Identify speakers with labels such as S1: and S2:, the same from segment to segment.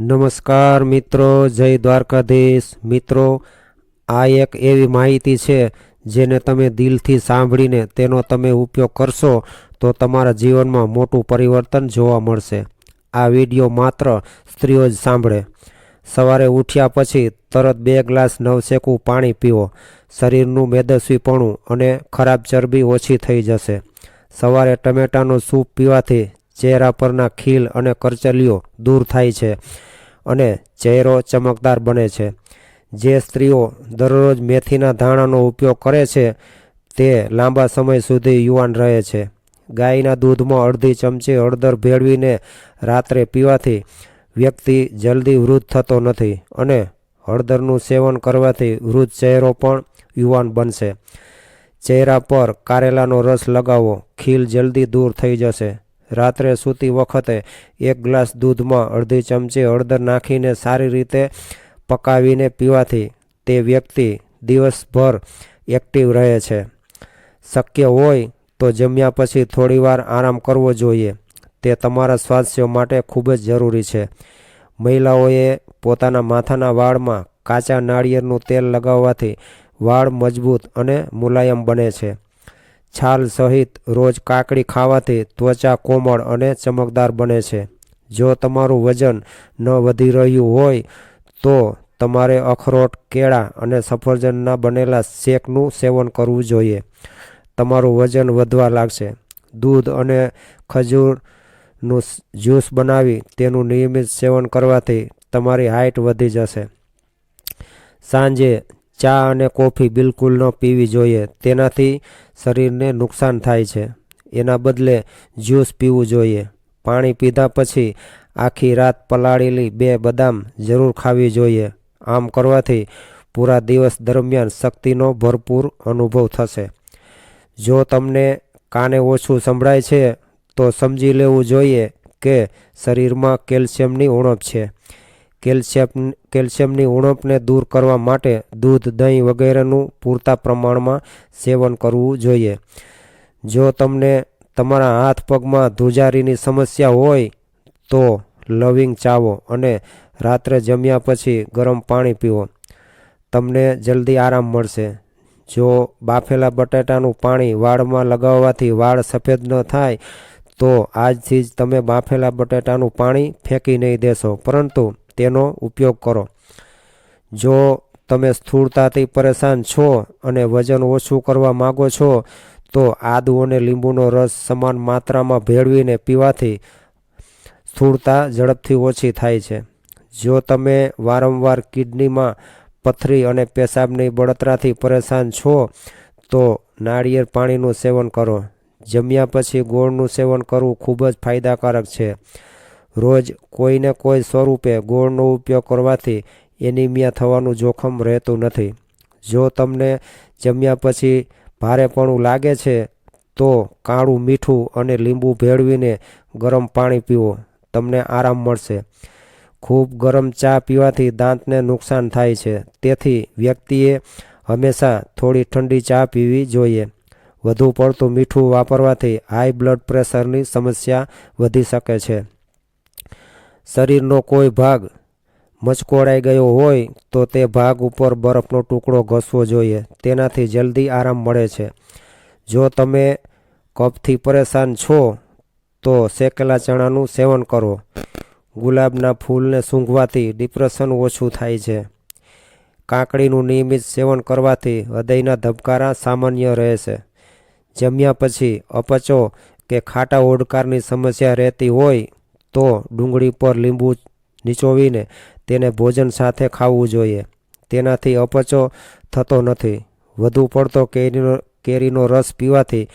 S1: નમસ્કાર મિત્રો, જય દ્વારકાધીશ. મિત્રો, આ એક એવી માહિતી છે જેને તમે દિલથી સાંભળીને તેનો તમે ઉપયોગ કરશો તો તમારા જીવનમાં મોટું પરિવર્તન જોવા મળશે. આ વીડિયો માત્ર સ્ત્રીઓ જ સાંભળે. સવારે ઉઠ્યા પછી તરત બે ગ્લાસ નવસેકું પાણી પીવો. શરીરનું મેદસ્વીપણું અને ખરાબ ચરબી ઓછી થઈ જશે. સવારે ટમેટાનો સૂપ પીવાથી ચહેરા પરના ખીલ અને કરચલીઓ દૂર થાય છે અને ચહેરો ચમકદાર બને છે. જે સ્ત્રીઓ દરરોજ મેથીના ધાણાનો ઉપયોગ કરે છે, તે લાંબા સમય સુધી યુવાન રહે છે. ગાયના દૂધમાં અડધી ચમચી હળદર ભેળવીને રાત્રે પીવાથી વ્યક્તિ જલ્દી વૃદ્ધ થતો નથી અને હળદરનું સેવન કરવાથી વૃદ્ધ ચહેરો પણ યુવાન બનશે. ચહેરા પર કારેલાનો રસ લગાવો, ખીલ જલ્દી દૂર થઈ જશે. રાત્રે સૂતી વખતે એક ગ્લાસ દૂધમાં અડધી ચમચી હળદર નાખીને સારી રીતે પકાવીને પીવાથી તે વ્યક્તિ દિવસભર એક્ટિવ રહે છે. શક્ય હોય તો જમ્યા પછી થોડીવાર આરામ કરવો જોઈએ. તે તમારા સ્વાસ્થ્ય માટે ખૂબ જ જરૂરી છે. મહિલાઓએ પોતાના માથાના વાળમાં કાચા નાળિયેરનું તેલ લગાવવાથી વાળ મજબૂત અને મુલાયમ બને છે. છાલ સહિત રોજ કાકડી ખાવાથી ત્વચા કોમળ અને ચમકદાર બને છે. જો તમારું વજન ન વધી રહ્યું હોય તો તમારે અખરોટ, કેળા અને સફરજનના બનેલા શેકનું સેવન કરવું જોઈએ. તમારું વજન વધવા લાગશે. દૂધ અને ખજૂરનું જ્યુસ બનાવી તેનું નિયમિત સેવન કરવાથી તમારી હાઇટ વધી જશે. સાંજે ચા અને કોફી બિલકુલ ન પીવી જોઈએ. તેનાથી શરીરને નુકસાન થાય છે. એના બદલે જ્યુસ પીવું જોઈએ. પાણી પીધા પછી આખી રાત પલાળેલી બે બદામ જરૂર ખાવી જોઈએ. આમ કરવાથી પૂરા દિવસ દરમિયાન શક્તિનો ભરપૂર અનુભવ થશે. જો તમને કાને ઓછું સંભળાય છે, તો સમજી લેવું જોઈએ કે શરીરમાં કેલ્શિયમની ઉણપ છે. કેલ્શિયમ, કેલ્શિયમની ઉણપને દૂર કરવા માટે દૂધ, દહીં વગેરેનું પૂરતા પ્રમાણમાં સેવન કરવું જોઈએ. જો તમને તમારા હાથ પગમાં ધ્રુજારીની સમસ્યા હોય, તો લવિંગ ચાવો અને રાત્રે જમ્યા પછી ગરમ પાણી પીવો. તમને જલ્દી આરામ મળશે. જો બાફેલા બટાટાનું પાણી વાળમાં લગાવવાથી વાળ સફેદ ન થાય, તો આજથી જ તમે બાફેલા બટાટાનું પાણી ફેંકી નહીં દેશો. પરંતુ તેનો ઉપયોગ કરો. જો તમે સ્થૂળતાથી પરેશાન છો અને વજન ઓછું કરવા માગો છો, તો આદુ અને લીંબુનો રસ સમાન માત્રામાં ભેળવીને પીવાથી સ્થૂળતા ઝડપથી ઓછી થાય છે. જો તમે વારંવાર કિડનીમાં પથરી અને પેશાબની બળતરાથી પરેશાન છો, તો નાળિયેર પાણીનું સેવન કરો. જમ્યા પછી ગોળનું સેવન કરવું ખૂબ જ ફાયદાકારક છે. રોજ કોઈને કોઈ સ્વરૂપે ગોળનો ઉપયોગ કરવાથી એનિમિયા થવાનું જોખમ રહેતું નથી. જો તમને જમ્યા પછી ભારેપણું લાગે છે, તો કાળું મીઠું અને લીંબુ ભેળવીને ગરમ પાણી પીવો. તમને આરામ મળશે. ખૂબ ગરમ ચા પીવાથી દાંતને નુકસાન થાય છે. તેથી વ્યક્તિએ હંમેશા થોડી ઠંડી ચા પીવી જોઈએ. વધુ પડતું મીઠું વાપરવાથી હાઈ બ્લડ પ્રેશરની સમસ્યા વધી શકે છે. શરીરનો કોઈ ભાગ મચકોડાઈ ગયો હોય તો તે ભાગ ઉપર બરફનો ટુકડો ઘસવો જોઈએ. તેનાથી જલ્દી આરામ મળે છે. જો તમે કફથી પરેશાન છો, તો શેકેલા ચણાનું સેવન કરો. ગુલાબના ફૂલને સૂંઘવાથી ડિપ્રેશન ઓછું થાય છે. કાકડીનું નિયમિત સેવન કરવાથી હૃદયના ધબકારા સામાન્ય રહે છે. જમ્યા પછી અપચો કે ખાટા ઓડકારની સમસ્યા રહેતી હોય તો ડુંગળી પર લીંબુ નીચોવીને તેને ભોજન સાથે ખાવું જોઈએ. તેનાથી અપચો થતો નથી. વધુ પડતો કેરીનો કેરીનો રસ પીવાથી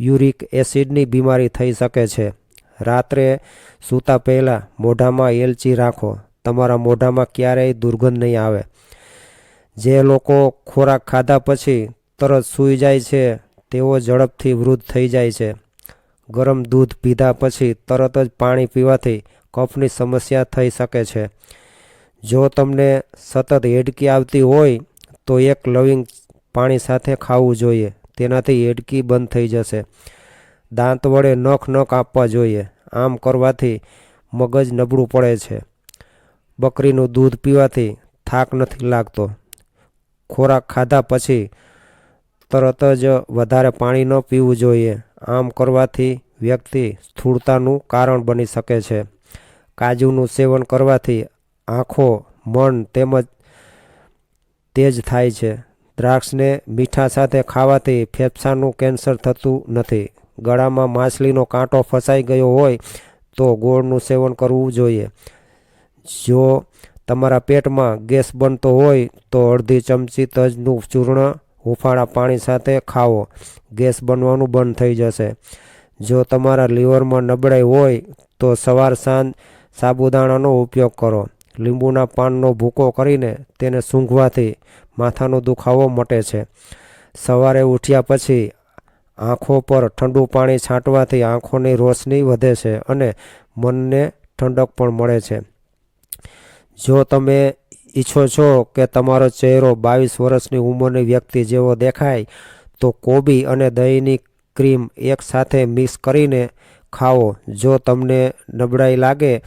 S1: યુરિક એસિડની બીમારી થઈ શકે છે. રાત્રે સૂતા પહેલાં મોઢામાં એલચી રાખો. તમારા મોઢામાં ક્યારેય દુર્ગંધ નહીં આવે. જે લોકો ખોરાક ખાધા પછી તરત સૂઈ જાય છે, તેઓ ઝડપથી વૃદ્ધ થઈ જાય છે. ગરમ દૂધ પીધા પછી તરત જ પાણી પીવાથી કફની સમસ્યા થઈ શકે છે. જો તમને સતત હેડકી આવતી હોય, તો એક લવિંગ પાણી સાથે ખાવું જોઈએ. તેનાથી હેડકી બંધ થઈ જશે. દાંત વડે નખ ન કાપવા જોઈએ. આમ કરવાથી મગજ નબળું પડે છે. બકરીનું દૂધ પીવાથી થાક નથી લાગતો. ખોરાક ખાધા પછી તરત જ વધારે પાણી ન પીવું જોઈએ. આમ કરવાથી વ્યક્તિ સ્થૂળતાનું કારણ બની શકે છે. કાજુનું સેવન કરવાથી આંખો, મન તેમજ તેજ થાય છે. દ્રાક્ષને મીઠા સાથે ખાવાથી ફેફસાનું કેન્સર થતું નથી. ગળામાં માછલીનો કાંટો ફસાઈ ગયો હોય તો ગોળનું સેવન કરવું જોઈએ. જો તમારા પેટમાં ગેસ બનતો હોય તો અડધી ચમચી તજનું ચૂર્ણ હુંફાળા પાણી સાથે ખાવો. ગેસ બનવાનું બંધ થઈ જશે. જો તમારા લીવરમાં નબળાઈ હોય તો સવાર સાંજ સાબુદાણાનો ઉપયોગ કરો. લીંબુના પાનનો ભૂકો કરીને તેને સૂંઘવાથી માથાનો દુખાવો મટે છે. સવારે ઉઠ્યા પછી આંખો પર ઠંડુ પાણી છાંટવાથી આંખોની રોશની વધે છે અને મનને ઠંડક પણ મળે છે. જો તમે ઈચ્છો છો કે તમારો ચહેરો બાવીસ વર્ષની ઉંમરની વ્યક્તિ જેવો દેખાય, તો કોબી અને દહીંની ક્રીમ એકસાથે મિક્સ કરીને ખાઓ. જો તમને નબળાઈ લાગે,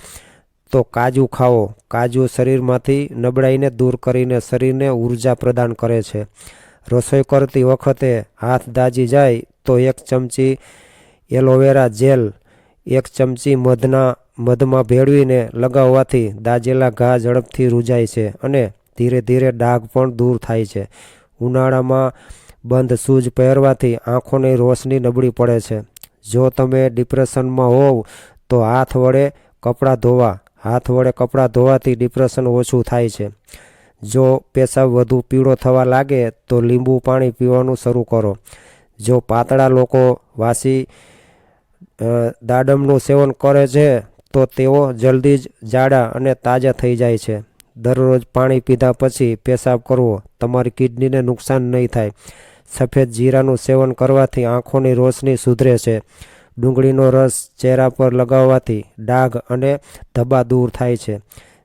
S1: તો કાજુ ખાઓ. કાજુ શરીરમાંથી નબળાઈને દૂર કરીને શરીરને ઊર્જા પ્રદાન કરે છે. રસોઈ કરતી વખતે હાથ દાજી જાય તો એક ચમચી એલોવેરા જેલ, એક ચમચી મધના મધમાં ભેળવીને લગાવવાથી દાજેલા ઘા ઝડપથી રૂજાય છે અને ધીરે ધીરે ડાઘ પણ દૂર થાય છે. ઉનાળામાં બંધ શૂઝ પહેરવાથી આંખોની રોશની નબળી પડે છે. જો તમે ડિપ્રેશનમાં હોવ તો હાથ વડે કપડાં ધોવા, હાથ વડે કપડાં ધોવાથી ડિપ્રેશન ઓછું થાય છે. જો પેશાબ વધુ પીળો થવા લાગે તો લીંબુ પાણી પીવાનું શરૂ કરો. જો પાતળા લોકો વાસી દાડમનું સેવન કરે છે તો તેઓ જલ્દી જ જાડા અને તાજા થઈ જાય છે. દરરોજ પાણી પીધા પછી પેશાબ કરવો તમારી કિડનીને નુકસાન નહીં થાય. સફેદ જીરાનું સેવન કરવાથી આંખોની રોશની સુધરે છે. ડુંગળીનો રસ ચહેરા પર લગાવવાથી ડાઘ અને ધબ્બા દૂર થાય છે.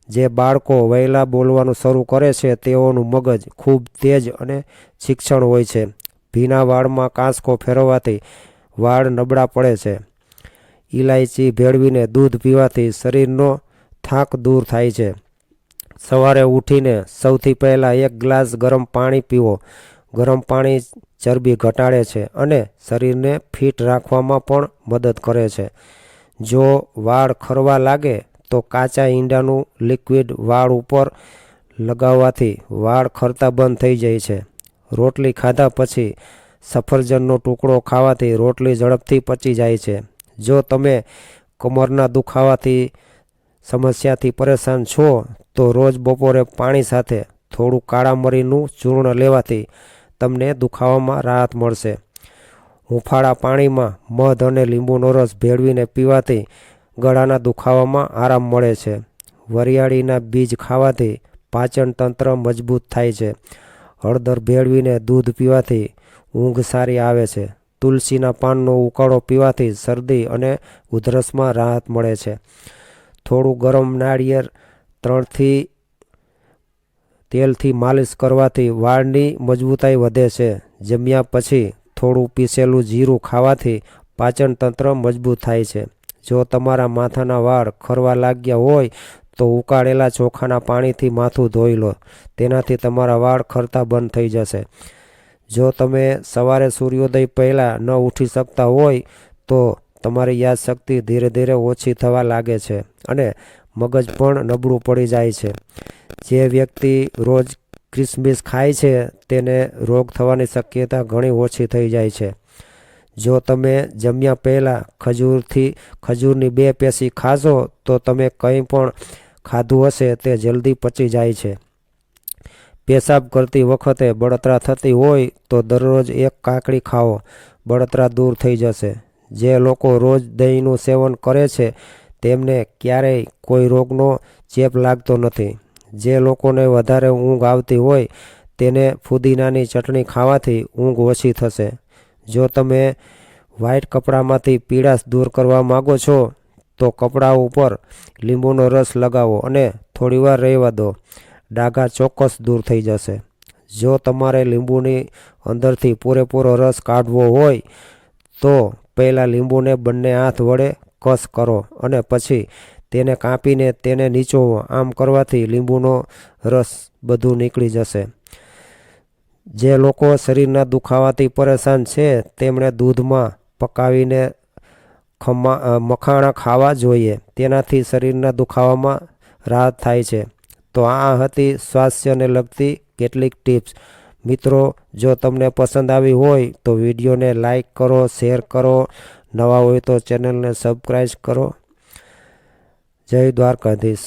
S1: જે બાળકો વહેલા બોલવાનું શરૂ કરે છે તેઓનું મગજ ખૂબ તેજ અને શિક્ષણ હોય છે. ભીના વાળમાં કાંસકો ફેરવવાથી વાળ નબળા પડે છે. ઇલાયચી ભેળવીને દૂધ પીવાથી શરીરનો થાક દૂર થાય છે. સવારે ઉઠીને સૌથી પહેલાં એક ગ્લાસ ગરમ પાણી પીવો. ગરમ પાણી ચરબી ઘટાડે છે અને શરીરને ફિટ રાખવામાં પણ મદદ કરે છે. જો વાળ ખરવા લાગે તો કાચા ઈંડાનું લિક્વિડ વાળ ઉપર લગાવવાથી વાળ ખરતા બંધ થઈ જાય છે. રોટલી ખાધા પછી સફરજનનો ટુકડો ખાવાથી રોટલી ઝડપથી પચી જાય છે. જો તમે કમરના દુખાવાથી, સમસ્યાથી પરેશાન છો, તો રોજ બપોરે પાણી સાથે થોડું કાળા મરીનું ચૂર્ણ લેવાથી તમને દુખાવામાં રાહત મળશે. હુંફાળા પાણીમાં મધ અને લીંબુનો રસ ભેળવીને પીવાથી ગળાના દુખાવામાં આરામ મળે છે. વરિયાળીના બીજ ખાવાથી પાચન તંત્ર મજબૂત થાય છે. હળદર ભેળવીને દૂધ પીવાથી ઊંઘ સારી આવે છે. તુલસીના પાનનો ઉકાળો પીવાથી શરદી અને ઉધરસમાં રાહત મળે છે. થોડું ગરમ નાળિયેર ત્રણથી તેલથી માલિશ કરવાથી વાળની મજબૂતાઈ વધે છે. જમ્યા પછી થોડું પીસેલું જીરું ખાવાથી પાચનતંત્ર મજબૂત થાય છે. જો તમારા માથાના વાળ ખરવા લાગ્યા હોય તો ઉકાળેલા ચોખાના પાણીથી માથું ધોઈ લો. તેનાથી તમારા વાળ ખરતા બંધ થઈ જશે. જો તમે સવારે સૂર્યોદય પહેલાં ન ઉઠી શકતા હોય, તો તમારી યાદશક્તિ ધીરે ધીરે ઓછી થવા લાગે છે અને મગજ પણ નબળું પડી જાય છે. જે વ્યક્તિ રોજ ક્રિસમિસ ખાય છે, તેને રોગ થવાની શક્યતા ઘણી ઓછી થઈ જાય છે. જો તમે જમ્યા પહેલાં ખજૂરથી, ખજૂરની બે પેશી ખાશો, તો તમે કંઈ પણ ખાધું હશે તે જલ્દી પચી જાય છે. પેશાબ કરતી વખતે બળતરા થતી હોય તો દરરોજ એક કાકડી ખાઓ. બળતરા દૂર થઈ જશે. જે લોકો રોજ દહીંનું સેવન કરે છે, તેમને ક્યારેય કોઈ રોગનો ચેપ લાગતો નથી. જે લોકોને વધારે ઊંઘ આવતી હોય, તેને ફુદીનાની ચટણી ખાવાથી ઊંઘ ઓછી થશે. જો તમે વ્હાઇટ કપડામાંથી પીળાશ દૂર કરવા માગો છો, તો કપડા ઉપર લીંબુનો રસ લગાવો અને થોડીવાર રહેવા દો. ડાઘા ચોક્કસ દૂર થઈ જશે. જો તમારે લીંબુની અંદરથી પૂરેપૂરો રસ કાઢવો હોય, તો પહેલાં લીંબુને બંને હાથ વડે કસ કરો અને પછી તેને કાપીને તેને નીચોવો આમ કરવાથી લીંબુનો રસ બધું નીકળી જશે. જે લોકો શરીરના દુખાવાથી પરેશાન છે, તેમણે દૂધમાં પકાવીને ખમા મખાણા ખાવા જોઈએ. તેનાથી શરીરના દુખાવામાં રાહત થાય છે. તો આ હતી સ્વાસ્થ્યને લગતી કેટલીક ટિપ્સ. મિત્રો, જો તમને પસંદ આવી હોય તો વિડીયોને લાઈક કરો, શેર કરો. નવા હોય તો ચેનલને સબસ્ક્રાઈબ કરો. જય દ્વારકાધીશ.